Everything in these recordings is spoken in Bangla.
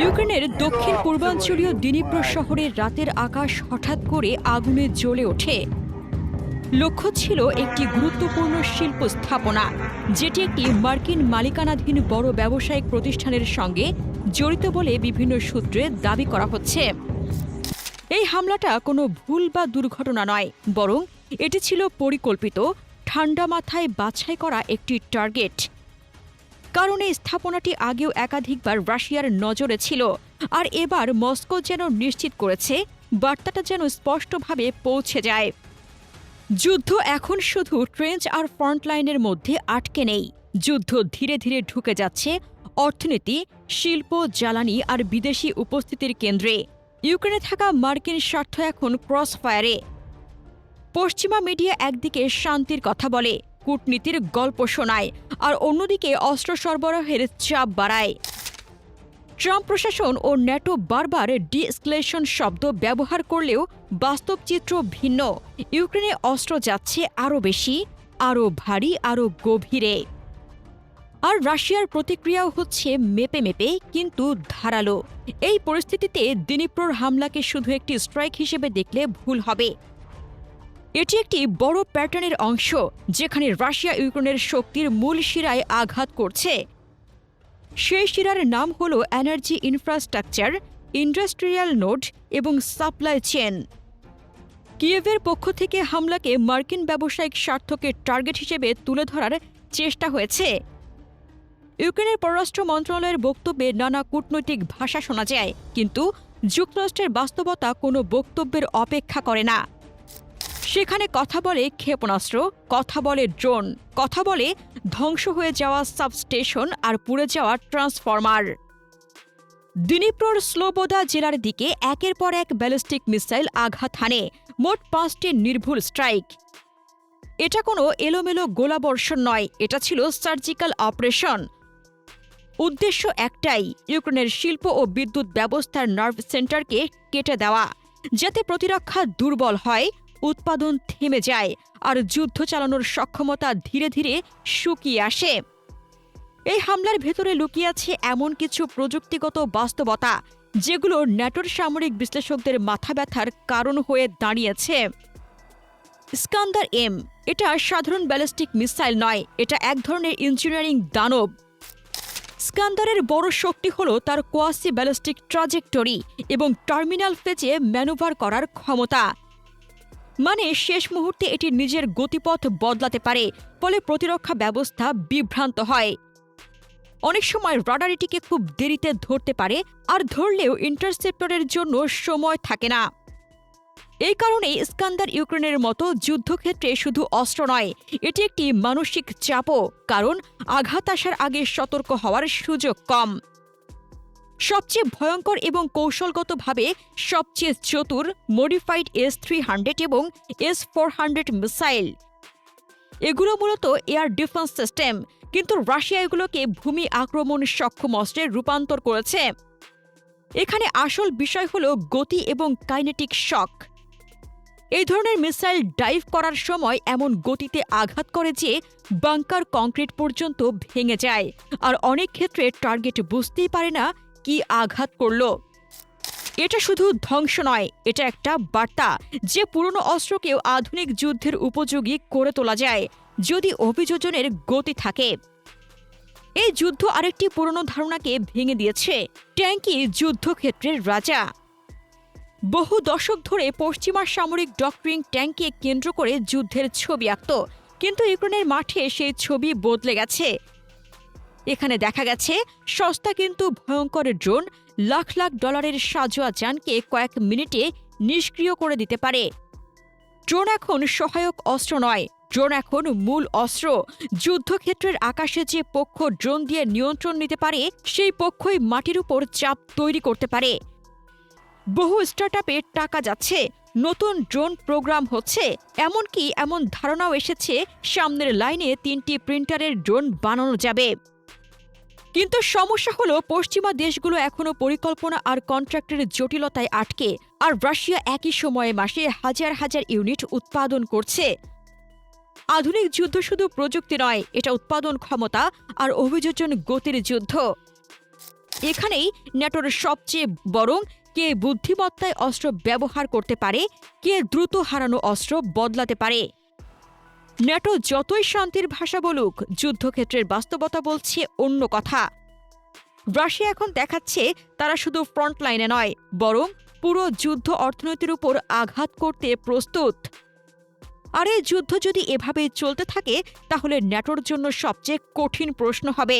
ইউক্রেনের দক্ষিণ পূর্বাঞ্চলীয় দিনীপ্র শহরের রাতের আকাশ হঠাৎ করে আগুনে জ্বলে ওঠে। লক্ষ্য ছিল একটি গুরুত্বপূর্ণ শিল্প স্থাপনা, যেটি একটি মার্কিন মালিকানাধীন বড় ব্যবসায়িক প্রতিষ্ঠানের সঙ্গে জড়িত বলে বিভিন্ন সূত্রে দাবি করা হচ্ছে। এই হামলাটা কোনো ভুল বা দুর্ঘটনা নয়, বরং এটি ছিল পরিকল্পিত ঠান্ডা মাথায় বাছাই করা একটি টার্গেট। কারণ এই স্থাপনাটি আগেও একাধিকবার রাশিয়ার নজরে ছিল, আর এবার মস্কো যেন নিশ্চিত করেছে, বার্তাটা যেন স্পষ্টভাবে পৌঁছে যায়। যুদ্ধ এখন শুধু ট্রেঞ্চ আর ফ্রন্টলাইনের মধ্যে আটকে নেই। যুদ্ধ ধীরে ধীরে ঢুকে যাচ্ছে অর্থনীতি, শিল্প, জ্বালানি আর বিদেশি উপস্থিতির কেন্দ্রে। ইউক্রেনে থাকা মার্কিন স্বার্থ এখন ক্রস ফায়ারে পশ্চিমা মিডিয়া একদিকে শান্তির কথা বলে, কূটনীতির গল্প শোনায়, আর অন্যদিকে অস্ত্র সরবরাহের চাপ বাড়ায়। ট্রাম্প প্রশাসন ও ন্যাটো বারবার ডিএসক্লেশন শব্দ ব্যবহার করলেও বাস্তব চিত্র ভিন্ন। ইউক্রেনে অস্ত্র যাচ্ছে আরও বেশি, আরও ভারী, আরও গভীরে। আর রাশিয়ার প্রতিক্রিয়াও হচ্ছে মেপে মেপে, কিন্তু ধারালো। এই পরিস্থিতিতে দিনীপ্রর হামলাকে শুধু একটি স্ট্রাইক হিসেবে দেখলে ভুল হবে। এটি একটি বড় প্যাটার্নের অংশ যেখানে রাশিয়া ইউক্রেনের শক্তির মূল শিরায় আঘাত করছে। সেই শিরার নাম হল এনার্জি ইনফ্রাস্ট্রাকচার, ইন্ডাস্ট্রিয়াল নোড এবং সাপ্লাই চেন কিয়েভের পক্ষ থেকে হামলাকে মার্কিন ব্যবসায়িক স্বার্থকে টার্গেট হিসেবে তুলে ধরার চেষ্টা হয়েছে। ইউক্রেনের পররাষ্ট্র মন্ত্রণালয়ের বক্তব্যে নানা কূটনৈতিক ভাষা শোনা যায়, কিন্তু যুক্তরাষ্ট্রের বাস্তবতা কোনো বক্তব্যের অপেক্ষা করে না। সেখানে কথা বলে ক্ষেপণাস্ত্র, কথা বলে ড্রোন, কথা বলে ধ্বংস হয়ে যাওয়া সাবস্টেশন আর পুড়ে যাওয়া ট্রান্সফরমার। দিনীপ্রর স্লোবোদা জেলার দিকে একের পর এক ব্যালিস্টিক মিসাইল আঘাত হানে। মোট পাঁচটি নির্ভুল স্ট্রাইক। এটা কোনো এলোমেলো গোলাবর্ষণ নয়, এটা ছিল সার্জিক্যাল অপারেশন। উদ্দেশ্য একটাই, ইউক্রেনের শিল্প ও বিদ্যুৎ ব্যবস্থার নার্ভ সেন্টারকে কেটে দেওয়া, যাতে প্রতিরক্ষা দুর্বল হয় উৎপাদন থেমে যায় আর যুদ্ধ চালানোর সক্ষমতা ধীরে ধীরে শুকিয়ে আসে। এই হামলার ভেতরে লুকিয়ে আছে এমন কিছু প্রযুক্তিগত বাস্তবতা, যেগুলো ন্যাটোর সামরিক বিশ্লেষকদের মাথা ব্যথার কারণ হয়ে দাঁড়িয়েছে। স্কান্দার এম, এটা সাধারণ ব্যালিস্টিক মিসাইল নয়, এটা এক ধরনের ইঞ্জিনিয়ারিং দানব। স্কান্দারের বড় শক্তি হল তার কোয়াসি ব্যালিস্টিক ট্রাজেক্টরি এবং টার্মিনাল ফেজে ম্যানুভার করার ক্ষমতা মানে শেষ মুহূর্তে এটি নিজের গতিপথ বদলাতে পারে, ফলে প্রতিরক্ষা ব্যবস্থা বিভ্রান্ত হয়। অনেক সময় রাডার এটিকে খুব দেরিতে ধরতে পারে, আর ধরলেও ইন্টারসেপ্টরের জন্য সময় থাকে না। এই কারণেই স্কান্দার ইউক্রেনের মতো যুদ্ধক্ষেত্রে শুধু অস্ত্র নয়, এটি একটি মানসিক চাপও, কারণ আঘাত আসার আগে সতর্ক হওয়ার সুযোগ কম। সবচেয়ে ভয়ঙ্কর এবং কৌশলগতভাবে সবচেয়ে চতুর মডিফাইড এস থ্রি হান্ড্রেড এবং এস ফোর হান্ড্রেড মিসাইল। এগুলো মূলত এয়ার ডিফেন্স সিস্টেম, কিন্তু রাশিয়া এগুলোকে ভূমি আক্রমণ সক্ষম অস্ত্রে রূপান্তর করেছে। এখানে আসল বিষয় হল গতি এবং কাইনেটিক শক। এই ধরনের মিসাইল ডাইভ করার সময় এমন গতিতে আঘাত করে যে বাংকার কংক্রিট পর্যন্ত ভেঙে যায়, আর অনেক ক্ষেত্রে টার্গেট বুঝতেই পারে না কি আঘাত করল? এটা শুধু ধ্বংস নয়, এটা একটা বার্তা যে পুরনো অস্ত্রকেও আধুনিক যুদ্ধের উপযোগী করে তোলা যায়, যদি অভিযোজনের গতি থাকে। এই যুদ্ধ আরেকটি পুরনো ধারণাকে ভেঙে দিয়েছে। ট্যাঙ্কি যুদ্ধক্ষেত্রের রাজা। বহু দশক ধরে পশ্চিমা সামরিক ডক্টরিং ট্যাঙ্কে কেন্দ্র করে যুদ্ধের ছবি আঁকত, কিন্তু ইউক্রেনের মাঠে সেই ছবি বদলে গেছে। এখানে দেখা গেছে, সস্তা কিন্তু ভয়ঙ্কর ড্রোন লাখ লাখ ডলারের সাজোয়া যানকে কয়েক মিনিটে নিষ্ক্রিয় করে দিতে পারে। ড্রোন এখন সহায়ক অস্ত্র নয়, ড্রোন এখন মূল অস্ত্র। যুদ্ধক্ষেত্রের আকাশে যে পক্ষ ড্রোন দিয়ে নিয়ন্ত্রণ নিতে পারে, সেই পক্ষই মাটির উপর চাপ তৈরি করতে পারে। বহু স্টার্টআপে টাকা যাচ্ছে, নতুন ড্রোন প্রোগ্রাম হচ্ছে, এমনকি এমন ধারণাও এসেছে, সামনের লাইনে তিনটি প্রিন্টারের ড্রোন বানানো যাবে। কিন্তু সমস্যা হলো পশ্চিমা দেশগুলো এখনও পরিকল্পনা আর কন্ট্রাক্টের জটিলতায় আটকে, আর রাশিয়া একই সময়ে মাসে হাজার হাজার ইউনিট উৎপাদন করছে। আধুনিক যুদ্ধ শুধু প্রযুক্তি নয়, এটা উৎপাদন ক্ষমতা আর অভিযোজন গতির যুদ্ধ। এখানেই ন্যাটোর সবচেয়ে বরং কে বুদ্ধিমত্তায় অস্ত্র ব্যবহার করতে পারে, কে দ্রুত হারানো অস্ত্র বদলাতে পারে। ন্যাটো যতই শান্তির ভাষা বলুক, যুদ্ধক্ষেত্রের বাস্তবতা বলছে অন্য কথা। রাশিয়া এখন দেখাচ্ছে তারা শুধু ফ্রন্ট লাইনে নয়, বরং পুরো যুদ্ধ অর্থনীতির উপর আঘাত করতে প্রস্তুত। আর এই যুদ্ধ যদি এভাবে চলতে থাকে, তাহলে ন্যাটোর জন্য সবচেয়ে কঠিন প্রশ্ন হবে।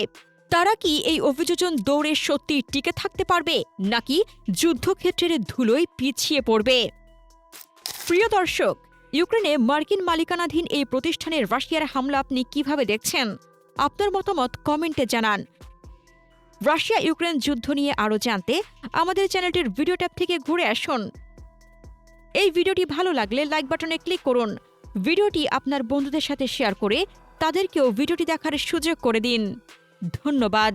তারা কি এই অভিযোজন দৌড়ে সত্যি টিকে থাকতে পারবে, নাকি যুদ্ধক্ষেত্রের ধুলোয় পিছিয়ে পড়বে? প্রিয় দর্শক ইউক্রেনে মার্কিন মালিকানাধীন এই প্রতিষ্ঠানের রাশিয়ার হামলা আপনি কীভাবে দেখছেন? আপনার মতামত কমেন্টে জানান। রাশিয়া ইউক্রেন যুদ্ধ নিয়ে আরও জানতে আমাদের চ্যানেলটির ভিডিও ট্যাব থেকে ঘুরে আসুন। এই ভিডিওটি ভালো লাগলে লাইক বাটনে ক্লিক করুন। ভিডিওটি আপনার বন্ধুদের সাথে শেয়ার করে তাদেরকেও ভিডিওটি দেখার সুযোগ করে দিন। ধন্যবাদ।